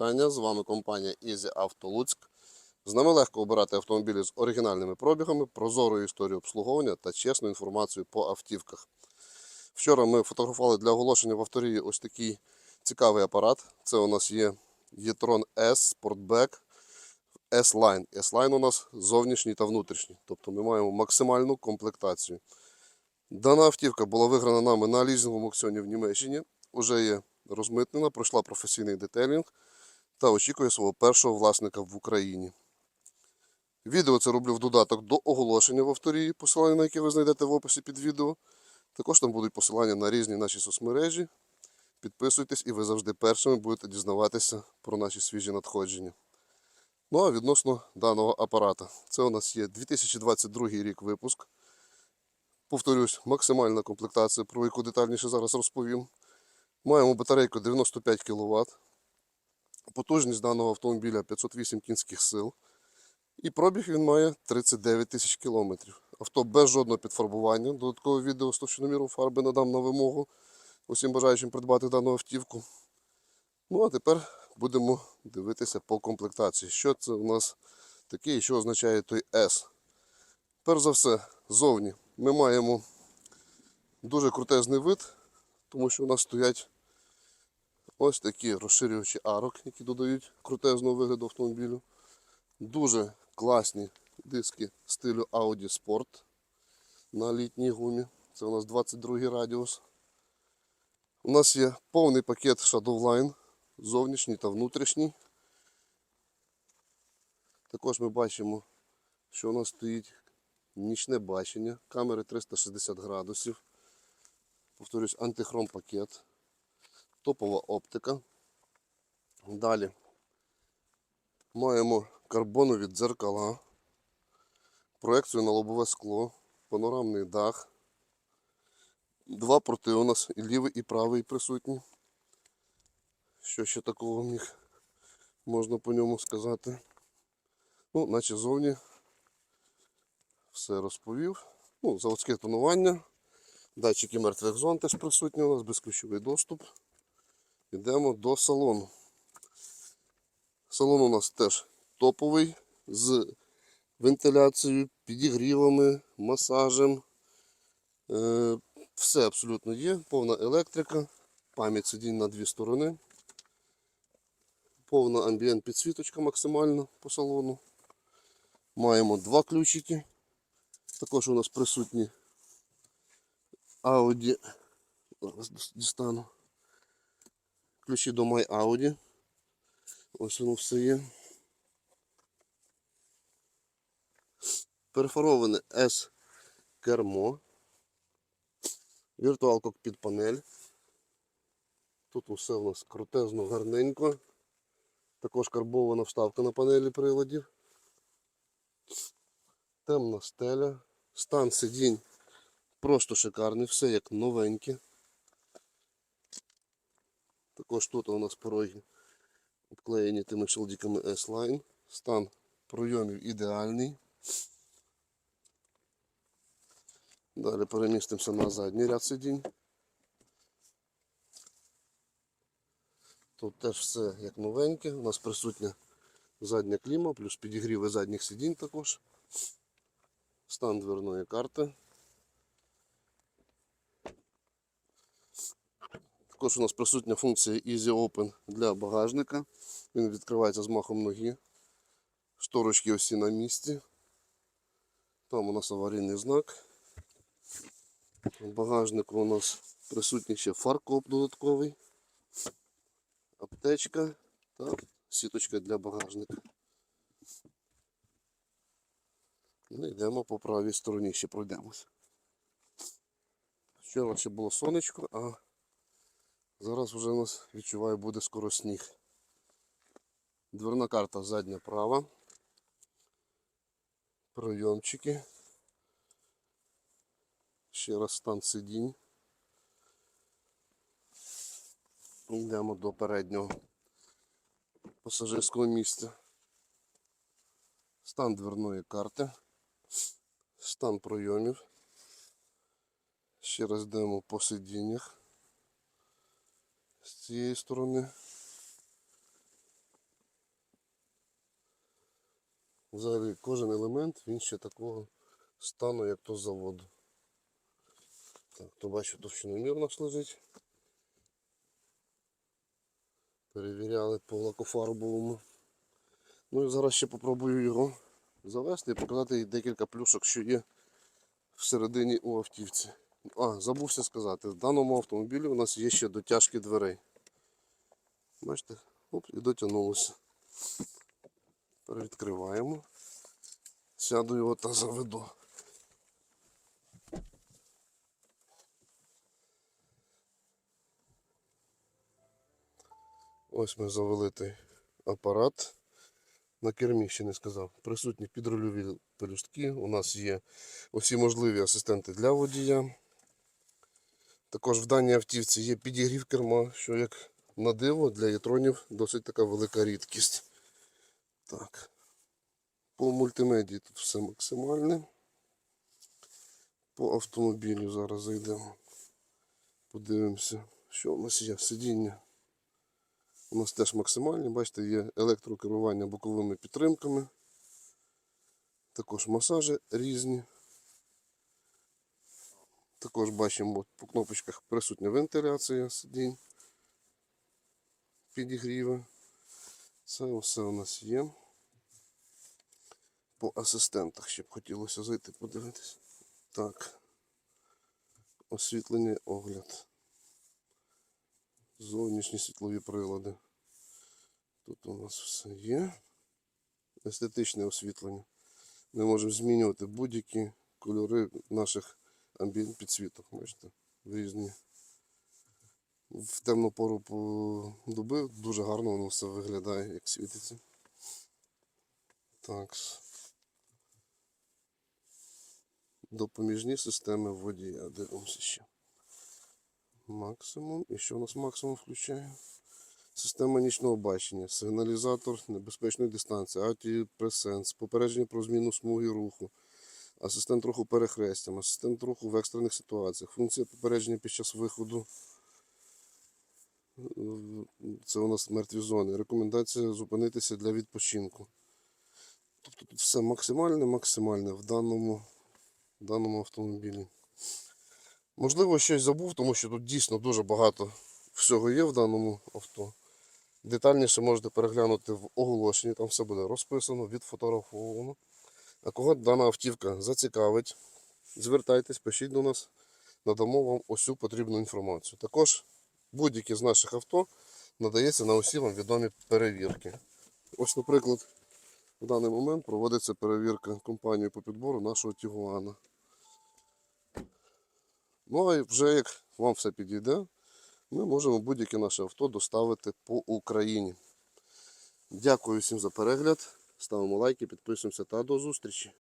вітання. З вами компанія Easy Auto Луцьк. З нами легко обирати автомобілі з оригінальними пробігами, прозорою історією обслуговування та чесною інформацією по автівках. Вчора ми фотографували для оголошення в авторії ось такий цікавий апарат. Це у нас є e-tron S Sportback S-Line. S-Line у нас зовнішній та внутрішній. Тобто ми маємо максимальну комплектацію. Дана автівка була виграна нами на лізинговому аукціоні в Німеччині. Уже є розмитнена, пройшла професійний детейлінг та очікує свого першого власника в Україні. Відео це роблю в додаток до оголошення в авторії, посилання на яке ви знайдете в описі під відео. Також там будуть посилання на різні наші соцмережі. Підписуйтесь і ви завжди першими будете дізнаватися про наші свіжі надходження. Ну а відносно даного апарата. Це у нас є 2022 рік випуск. Повторюсь, максимальна комплектація, про яку детальніше зараз розповім. Маємо батарейку 95 кВт. Потужність даного автомобіля 508 кінських сил. І пробіг він має 39 тисяч кілометрів. Авто без жодного підфарбування. Додаткове відео з товщиноміром фарби надам на вимогу усім бажаючим придбати дану автівку. Ну а тепер будемо дивитися по комплектації. Що це у нас таке і що означає той S. Перш за все, зовні ми маємо дуже крутезний вид, тому що у нас стоять ось такі розширювачі арок, які додають крутезного вигляду автомобілю. Дуже класні диски стилю Audi Sport на літній гумі. Це у нас 22 радіус. У нас є повний пакет Shadowline, зовнішній та внутрішній. Також ми бачимо, що у нас стоїть нічне бачення, камери 360 градусів. Повторюсь, антихром пакет, топова оптика. Далі маємо карбонові дзеркала, проекцію на лобове скло, панорамний дах. Два порти у нас і лівий, і правий присутні. Що ще такого міг можна по ньому сказати? Ну, наче зовні все розповів. Ну, заводське тонування, датчики мертвих зон теж присутні у нас, безключовий доступ. Йдемо до салону. Салон у нас теж топовий з вентиляцією, підігрівами, масажем. Е, Все абсолютно є, повна електрика, пам'ять сидінь на дві сторони, повна амбієнт підсвіточка максимальна по салону. Маємо два ключики. Також у нас присутні Audi. Зараз дістану. Ключі до My Audi. Ось воно все є. Перфороване S кермо. Віртуал кокпіт панель. Тут усе у нас крутезно, гарненько. Також карбована вставка на панелі приладів. Темна стеля. Стан сидінь просто шикарний, все як новеньке. Також тут у нас пороги обклеєні тими шелдиками S-Line. Стан пройомів ідеальний. Далі перемістимося на задній ряд сидінь. Тут теж все як новеньке. У нас присутня задня кліма, плюс підігріви задніх сидінь також. Стан дверної карти. Також у нас присутня функція Easy Open для багажника. Він відкривається з махом ноги. Шторочки усі на місці. Там у нас аварійний знак. В багажнику у нас присутній ще фаркоп додатковий, аптечка та сіточка для багажника. Ну, йдемо по правій стороні, ще пройдемось. Вчора ще було сонечко, а зараз вже у нас відчуваю буде скоро сніг. Дверна карта задня права. Пройомчики. Ще раз стан сидінь. Йдемо до переднього пасажирського місця. Стан дверної карти. Стан пройомів. Ще раз йдемо по сидіннях з цієї сторони. Взагалі кожен елемент він ще такого стану, як то заводу. Так, хто бачить, товщиномір наш лежить. Перевіряли по лакофарбовому. Ну і зараз ще попробую його завести і показати декілька плюшок, що є всередині у автівці. А, забувся сказати, в даному автомобілі у нас є ще дотяжки дверей. Бачите, оп, і дотягнулося. Перевідкриваємо. Сяду його та заведу. Ось ми завели той апарат. На кермі ще не сказав. Присутні підрульові пелюстки. У нас є усі можливі асистенти для водія. Також в даній автівці є підігрів керма, що як на диво для єтронів досить така велика рідкість. Так. По мультимедії тут все максимальне. По автомобілю зараз зайдемо. Подивимося, що у нас є. Сидіння. У нас теж максимальні, бачите, є електрокерування боковими підтримками. Також масажі різні. Також бачимо по кнопочках присутня вентиляція сидінь, підігріви. Це все у нас є. По асистентах ще б хотілося зайти подивитись. Так. Освітлення огляд. Зовнішні світлові прилади. Тут у нас все є. Естетичне освітлення. Ми можемо змінювати будь-які кольори наших амбієнт підсвіток. Бачите, в різні. В темну пору по доби дуже гарно воно все виглядає, як світиться. Так. Допоміжні системи водія. Дивимося ще. Максимум. І що у нас максимум включає? Система нічного бачення, сигналізатор небезпечної дистанції, антипресенс, попередження про зміну смуги руху, асистент руху перехрестям, асистент руху в екстрених ситуаціях, функція попередження під час виходу. Це у нас мертві зони. Рекомендація зупинитися для відпочинку. Тобто тут все максимальне, максимальне в даному, в даному автомобілі. Можливо, щось забув, тому що тут дійсно дуже багато всього є в даному авто. Детальніше можете переглянути в оголошенні, там все буде розписано, відфотографовано. А кого дана автівка зацікавить, звертайтесь, пишіть до нас, надамо вам усю потрібну інформацію. Також будь-яке з наших авто надається на усі вам відомі перевірки. Ось, наприклад, в даний момент проводиться перевірка компанією по підбору нашого Тігуана. Ну а вже як вам все підійде, ми можемо будь-яке наше авто доставити по Україні. Дякую всім за перегляд. Ставимо лайки, підписуємося та до зустрічі.